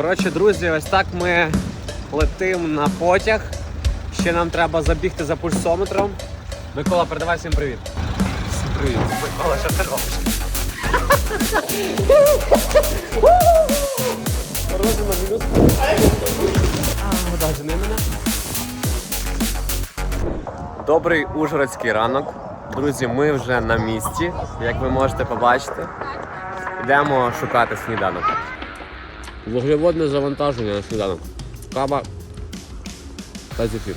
Коротше, друзі, ось так ми летимо на потяг. Ще нам треба забігти за пульсометром. Микола, передавай всім привіт. Всім привіт. Микола, що ти робиш? Морозимо мінус. А, да, жени мене. Добрий ужгородський ранок. Друзі, ми вже на місці, як ви можете побачити. Йдемо шукати сніданок. Вуглеводне завантаження на сніданок. Кава та зефір.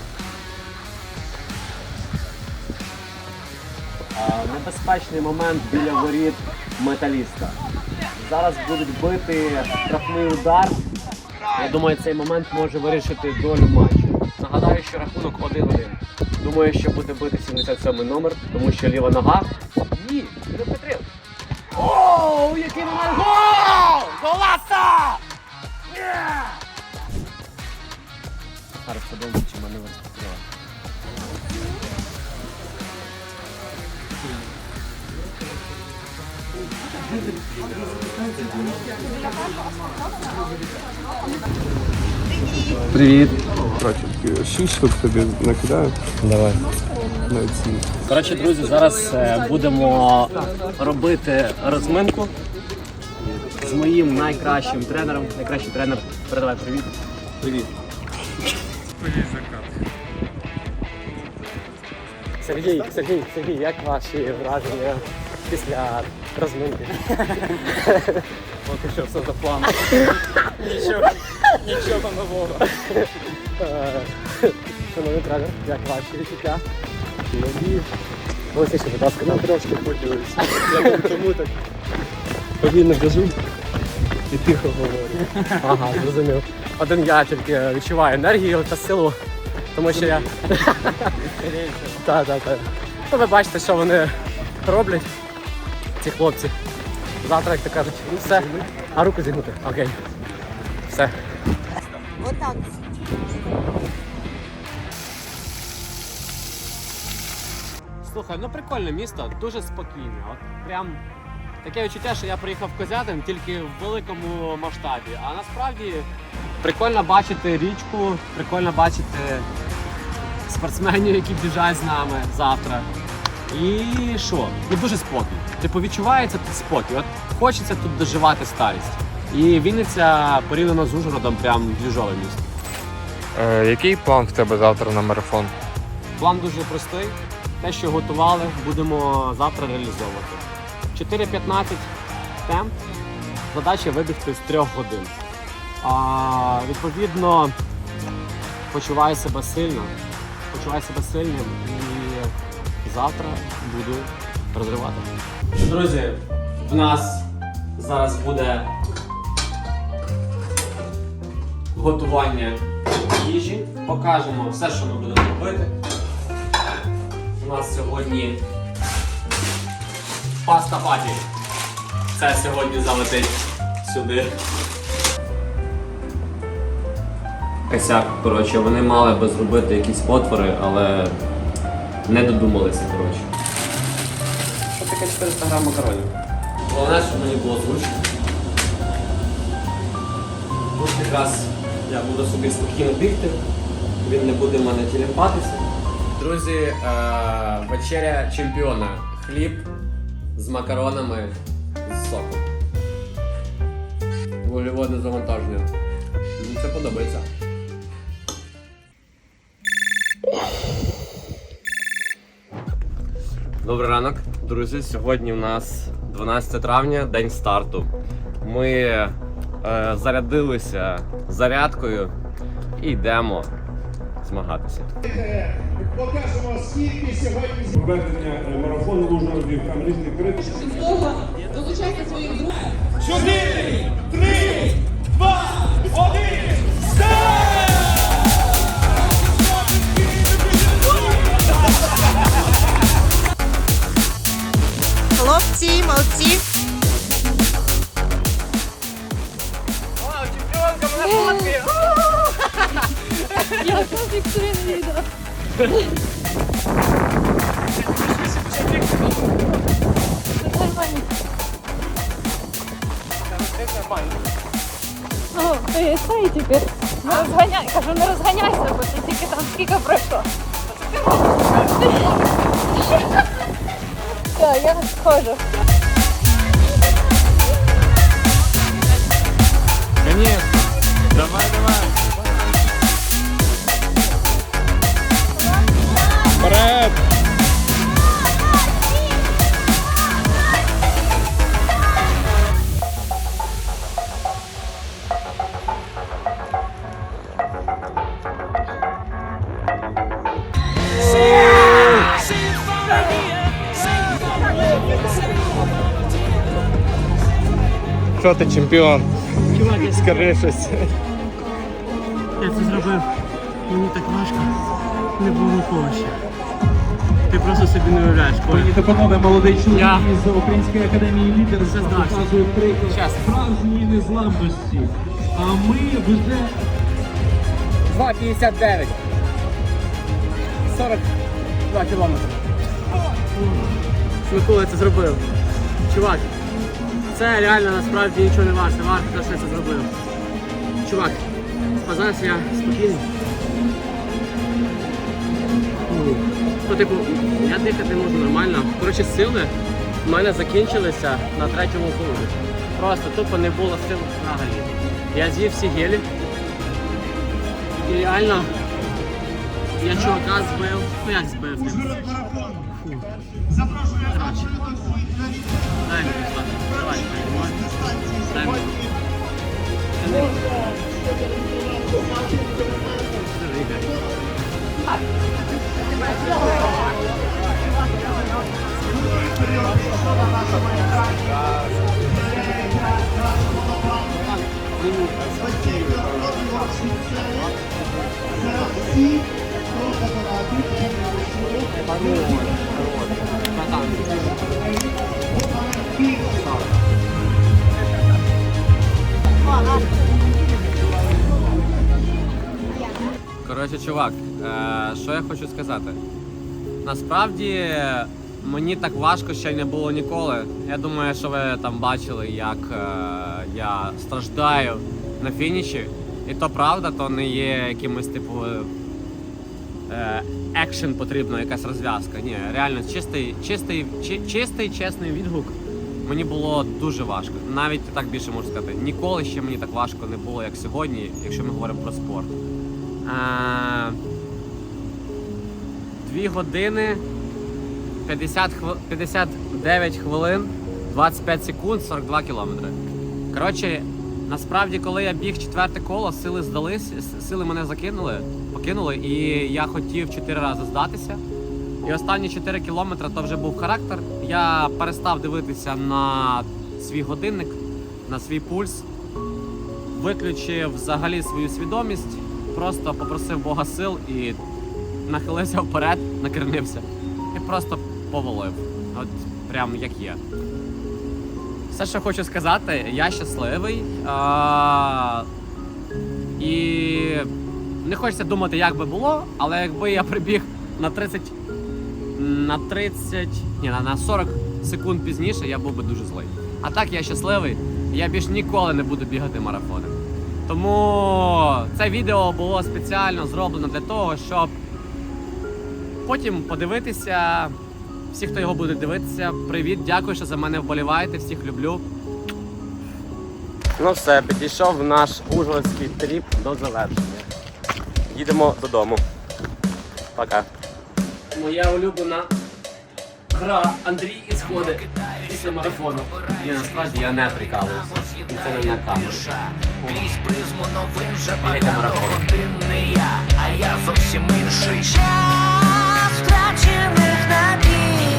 Небезпечний момент біля воріт металіста. Зараз будуть бити штрафний удар. Я думаю, цей момент може вирішити долю матчу. Нагадаю, що рахунок 1-1. Думаю, що буде бити 77 номер, тому що ліва нога. Ні, не Петрів. Оу, який момент! Гол! Голаса! Зараз подивимося, чи мене вистачило. Привіт. Коротше, 6 штук тобі накидаю Давай. Коротше, друзі, зараз е, будемо робити розминку з моїм найкращим тренером. Найкращий тренер. Передавай привіт. Привіт. Сергій, Сергій, Сергій, як ваші враження після розминки? Поки що все за планом. Нічого, нічого нового. Шановний тренер, як ваші відчуття? Ще, будь ласка, нам трошки поділися. Я тому так повільно кажу і тихо говорю. Ага, зрозумів. Один я тільки відчуваю енергію та силу, тому що я. Так, так, так. Ну, ви бачите, що вони роблять, ці хлопці. Завтра, як то кажуть, ну все. А руку зігнути. Окей. Все. Отак. Слухай, ну прикольне місто, дуже спокійне. От прям таке відчуття, що я приїхав в Козятин тільки в великому масштабі. А насправді прикольно бачити річку, прикольно бачити спортсменів, які біжать з нами завтра. І що? І дуже спокій. Типу відчувається тут спокій. От хочеться тут доживати старість. І Вінниця порівняно з Ужгородом прям двіжове місто. Е, який план в тебе завтра на марафон? План дуже простий. Те, що готували, будемо завтра реалізовувати. 4.15 темп. Задача вибігти з 3 годин. А, відповідно, почуваю себе сильно. Почуваю себе сильним і завтра буду розривати. Друзі, в нас зараз буде готування їжі. Покажемо все, що ми будемо робити. У нас сьогодні паста паті. Це сьогодні залетить сюди. Косяк, коротше, вони мали би зробити якісь отвори, але не додумалися, коротше. Що таке 400 грам макаронів? Головне, щоб мені було зручно. Тут якраз я буду собі спокійно бігти, він не буде в мене тіліпатися. Друзі, е- вечеря чемпіона. Хліб з макаронами з соком. Вуглеводне завантаження. Мені це подобається. Добрий ранок, друзі. Сьогодні у нас 12 травня, день старту. Ми е, зарядилися зарядкою і йдемо змагатися. Покажемо, скільки сьогодні Проведення е, марафону Ужгороді в кам'янистий крит. Долучайте своїх друзів. Чотири, три, два, один, Хлопці, молодці. Ну, ти цей тепер. Не розганяй, кажу, не розганяйся, бо ти тільки там скільки пройшло. Так, я схожу. Конечно. Давай, давай. Що ти чемпіон? Скажи щось. Я це зробив. Мені так важко. Не було нікого ще. Ти просто собі не уявляєш, Коля. Та панове, молодий чоловік Я- із Української академії лідерства Це здався. показує приклад Щас. справжньої незламності. А ми вже 2,59. 42 кілометри. Микола це зробив. Чувак, це реально насправді нічого не варто. Варто те, що я це зробив. Чувак, зараз я спокійний. Ну, Ну, типу, я дихати можу нормально. Коротше, сили в мене закінчилися на третьому кругу. Просто тупо не було сил взагалі. Я з'їв всі гелі. І реально я чувака збив. Ну як збив? Фу. Коротше. Дай мені слава. Давай, дай мені. Дай Ігор. Коротше, чувак, е, що я хочу сказати? Насправді мені так важко ще не було ніколи. Я думаю, що ви там бачили, як е, я страждаю на фініші. І то правда, то не є якимось типу е, екшен потрібно, якась розв'язка. Ні, реально чистий, чистий, чи- чистий, чесний відгук. Мені було дуже важко. Навіть так більше можу сказати. Ніколи ще мені так важко не було, як сьогодні, якщо ми говоримо про спорт. Е, Дві години 50 хвил... 59 хвилин, 25 секунд, 42 кілометри. Коротше, насправді, коли я біг четверте коло, сили здались, сили мене закинули, покинули, і я хотів 4 рази здатися. І останні 4 кілометри то вже був характер. Я перестав дивитися на свій годинник, на свій пульс, виключив взагалі свою свідомість, просто попросив Бога сил і нахилився вперед, накренився і просто повалив. От прям як є. Все, що хочу сказати, я щасливий. А, і не хочеться думати, як би було, але якби я прибіг на 30. На 30. Ні, на- на 40 секунд пізніше я був би дуже злий. А так я щасливий, я більш ніколи не буду бігати марафони. Тому це відео було спеціально зроблено для того, щоб потім подивитися. Всі, хто його буде дивитися, привіт, дякую, що за мене вболіваєте, всіх люблю. Ну все, підійшов наш ужгородський тріп до завершення. Їдемо додому. Пока. Моя улюблена гра Андрій і сходи після марафону. І насправді я не прикалуюся. І це не на камеру. Крізь призму новин вже багато годин не я, а я зовсім інший час втрачених надій.